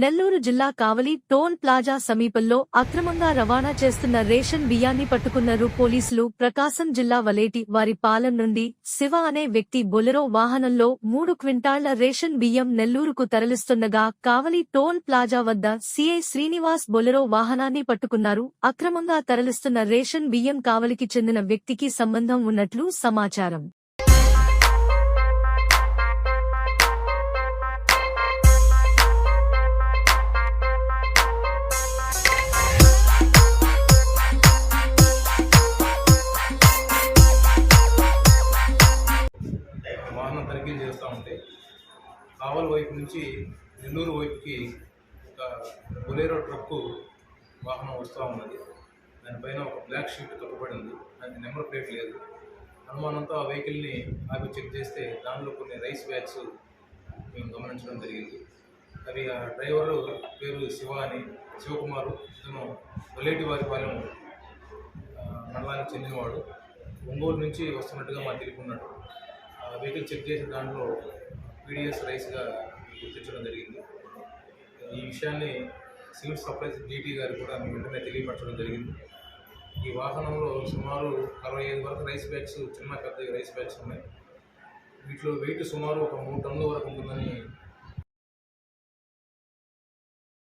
నెల్లూరు జిల్లా కావలి toll plaza సమీపంలో అక్రమంగా రవాణా చేస్తున్న రేషన్ బియ్యాన్ని పట్టుకున్నారు పోలీసులు ప్రకాశం జిల్లా వలేటి వారి పాలెం నుండి శివ అనే వ్యక్తి బొలెరో వాహనంలో మూడు క్వింటాళ్ళ రేషన్ బియ్యం నెల్లూరుకు తరలిస్తుండగా కావలి టోల్ ప్లాజా వద్ద సీఐ శ్రీనివాస్ బొలెరో వాహనాన్ని పట్టుకున్నారు. అక్రమంగా తరలిస్తున్న రేషన్ బియ్యం కావలికి చెందిన వ్యక్తికి సంబంధం ఉన్నట్లు సమాచారం. వాహనం చేస్తూ ఉంటే కావల వైపు నుంచి నెల్లూరు వైపుకి ఒక బొలేరో ట్రక్కు వాహనం వస్తూ ఉన్నది. దానిపైన ఒక బ్లాక్ షీట్ కప్పబడింది. దానికి నెంబర్ ప్లేట్ లేదు. అనుమానంతో ఆ వెహికల్ని ఆపి చెక్ చేస్తే దానిలో కొన్ని రైస్ బ్యాగ్స్ మేము గమనించడం జరిగింది. అవి ఆ డ్రైవరు పేరు శివ అని శివకుమారు. ఇతను బొలేటి వారిపాలెం మండలానికి చెందినవాడు. ఒంగోలు నుంచి వస్తున్నట్టుగా మాకు తెలుపుకున్నాడు వెహికల్ చెక్ చేసిన దాంట్లో పీడిఎస్ రైస్గా గుర్తించడం జరిగింది. ఈ విషయాన్ని సివిల్ సప్లైస్ డీటీ గారు కూడా వెంటనే తెలియపరచడం జరిగింది. ఈ వాహనంలో సుమారు అరవై ఐదు వరకు రైస్ బ్యాగ్స్ చిన్న పెద్ద రైస్ బ్యాగ్స్ ఉన్నాయి. వీటిలో వెయిట్ సుమారు ఒక మూడు టన్నుల వరకు ఉంటుందని